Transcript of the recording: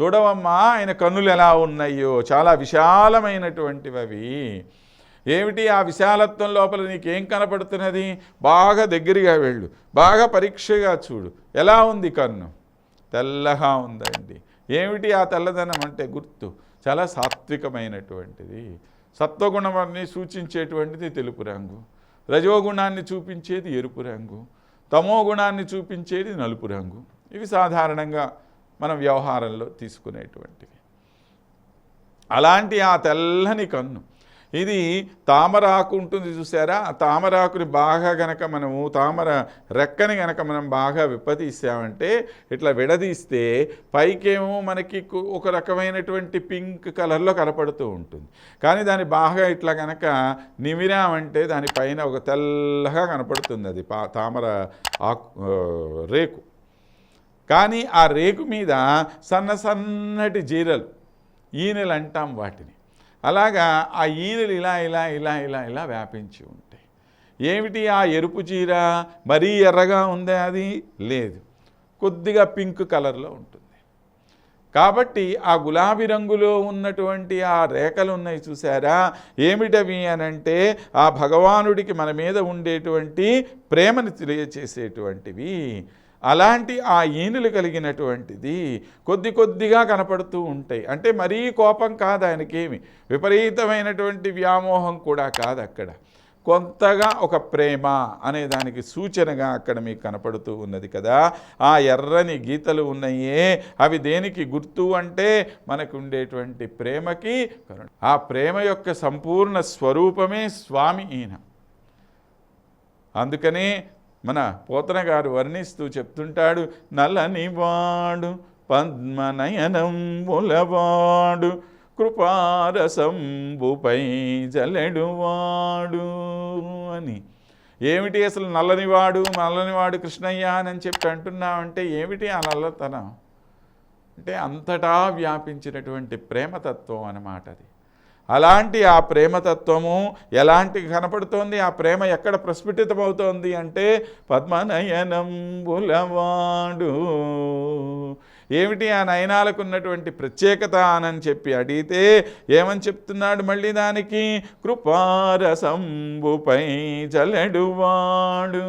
చూడవమ్మా ఆయన కన్నులు ఎలా ఉన్నాయో చాలా విశాలమైనటువంటివి అవి ఏమిటి ఆ విశాలత్వం లోపల నీకేం కనపడుతున్నది? బాగా దగ్గరగా వెళ్ళు బాగా పరీక్షగా చూడు. ఎలా ఉంది కన్ను? తెల్లగా ఉందండి. ఏమిటి ఆ తెల్లదనం అంటే గుర్తు చాలా సాత్వికమైనటువంటిది. సత్వగుణాన్ని సూచించేటువంటిది తెలుపు రంగు. రజోగుణాన్ని చూపించేది ఎరుపు రంగు. తమో గుణాన్ని చూపించేది నలుపు రంగు. ఇవి సాధారణంగా మనం వ్యవహారంలో తీసుకునేటువంటివి. అలాంటి ఆ తెల్లని కన్ను. ఇది తామరాకు ఉంటుంది చూసారా? ఆ తామరాకుని బాగా గనక మనము తామర రెక్కని గనక మనం బాగా విప్పతీసామంటే ఇట్లా విడదీస్తే పైకేమో మనకి ఒక రకమైనటువంటి పింక్ కలర్లో కనపడుతూ ఉంటుంది. కానీ దాన్ని బాగా ఇట్లా గనక నిమిరామంటే దానిపైన ఒక తెల్లగా కనపడుతుంది అది పా తామర ఆకు రేకు. కానీ ఆ రేకు మీద సన్న సన్నటి జీరలు ఈనెలు అంటాం వాటిని. అలాగా ఆ ఈనెలు ఇలా ఇలా ఇలా ఇలా ఇలా వ్యాపించి ఉంటాయి. ఏమిటి ఆ ఎరుపు చీర? మరీ ఎర్రగా ఉందే అది? లేదు. కొద్దిగా పింక్ కలర్లో ఉంటుంది. కాబట్టి ఆ గులాబీ రంగులో ఉన్నటువంటి ఆ రేఖలు ఉన్నాయి చూసారా? ఏమిటవి అనంటే ఆ భగవానుడికి మన మీద ఉండేటువంటి ప్రేమను తెలియచేసేటువంటివి. అలాంటి ఆ ఈనులు కలిగినటువంటిది కొద్ది కొద్దిగా కనపడుతూ ఉంటాయి. అంటే మరీ కోపం కాదు ఆయనకేమి. విపరీతమైనటువంటి వ్యామోహం కూడా కాదు అక్కడ కొంతగా ఒక ప్రేమ అనే దానికి సూచనగా అక్కడ మీకు కనపడుతూ ఉన్నది కదా. ఆ ఎర్రని గీతలు ఉన్నాయే. అవి దేనికి గుర్తు అంటే మనకు ఉండేటువంటి ప్రేమకి కరుణ. ఆ ప్రేమ యొక్క సంపూర్ణ స్వరూపమే స్వామి ఈయన. అందుకనే మన పోతన గారు వర్ణిస్తూ చెప్తుంటాడు నల్లని వాడు పద్మనయనం ములవాడు కృపారసంబుపై జలెడువాడు అని. ఏమిటి అసలు నల్లనివాడు నల్లనివాడు కృష్ణయ్య అని చెప్పి అంటున్నామంటే ఏమిటి ఆ నల్లతనం? అంటే అంతటా వ్యాపించినటువంటి ప్రేమతత్వం అన్నమాట అది. అలాంటి ఆ ప్రేమతత్వము ఎలాంటి కనపడుతోంది? ఆ ప్రేమ ఎక్కడ ప్రస్ఫుటితమవుతోంది అంటే పద్మనయనం బులవాడు ఏమిటి ఆ నయనాలకు ఉన్నటువంటి ప్రత్యేకత అని చెప్పి అడిగితే ఏమని చెప్తున్నాడు మళ్ళీ దానికి? కృపారసంబుపై జలెడువాడు